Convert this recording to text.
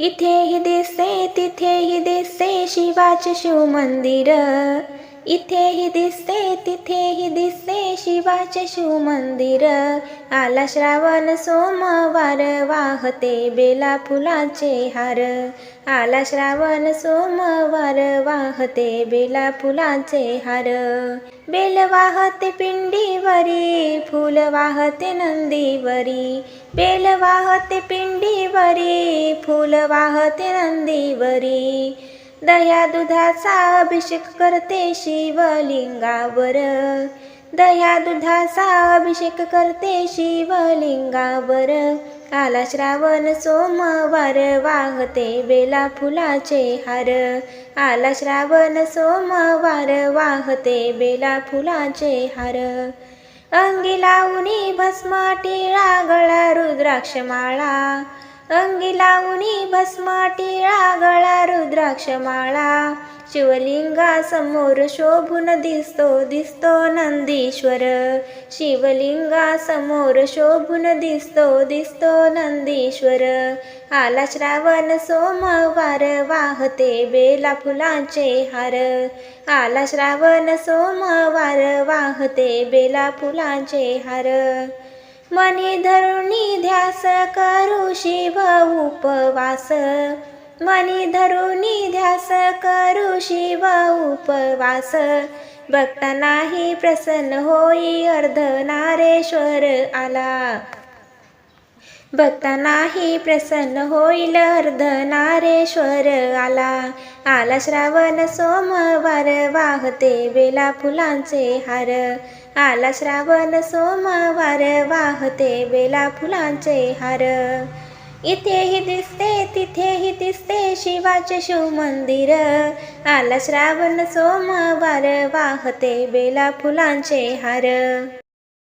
इथेही दिसते तिथेही दिसते शिवाचे शिव मंदिर. इथेही दिसते तिथेही दिसते शिवाचे शिव मंदिर. आला श्रावण सोमवार वाहते बेला फुलाचे हार. आला श्रावण सोमवार वाहते बेला फुलाचे हार. बेल वाहते पिंडीवरी फुल वाहते नंदीवरी. बेल वाहते पिंडीवरी फुल वाहते नंदीवरी. दह्या दुधाचा अभिषेक करते शिवलिंगावर. दह्या दुधाचा अभिषेक करते शिवलिंगावर. आला श्रावण सोमवार वाहते बेला फुलाचे हार. आला श्रावण सोमवार वाहते बेला फुलाचे हार. अंगी लावणी भस्म टिळा रुद्राक्षमाळा माळा अंगी लावणी भस्म टिळा गळा रुद्राक्ष माळा शिवलिंगा समोर शोभून दिसतो दिसतो नंदीश्वर शिवलिंगा समोर शोभून दिसतो दिसतो नंदीश्वर आला श्रावण सोमवार वाहते बेला फुलांचे हार आला श्रावण सोमवार वाहते बेला फुलांचे हार मनी धरुणी ध्यास करू शिव उपवास. मनी धरुणी ध्यास करू शिव उपवास. भक्तांनाही प्रसन्न होई अर्धनारेश्वर आला. भक्तांनाही प्रसन्न होईल अर्धनारेश्वर आला. आला श्रावण सोमवार वाहते बेला फुलांचे हार. आला श्रावण सोमवार वाहते बेला फुलांचे हार. इथेही दिसते तिथेही दिसते शिवाचे शिव मंदिर आला श्रावण सोमवार वाहते बेला फुलांचे हार.